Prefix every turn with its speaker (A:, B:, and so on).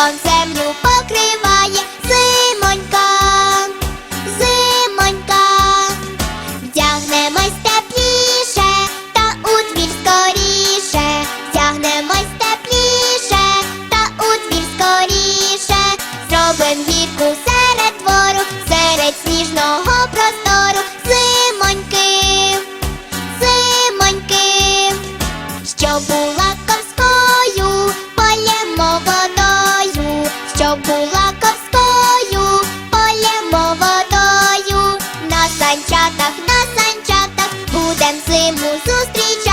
A: Землю покриває зимонька, зимонька, вдягнемось тепліше, та у скоріше, вдягнемось тепліше, та у скоріше, зробим гірку серед двору, серед сніжного простору. Була ковською, полємо водою, на санчатах, на санчатах будем зиму зустрічати.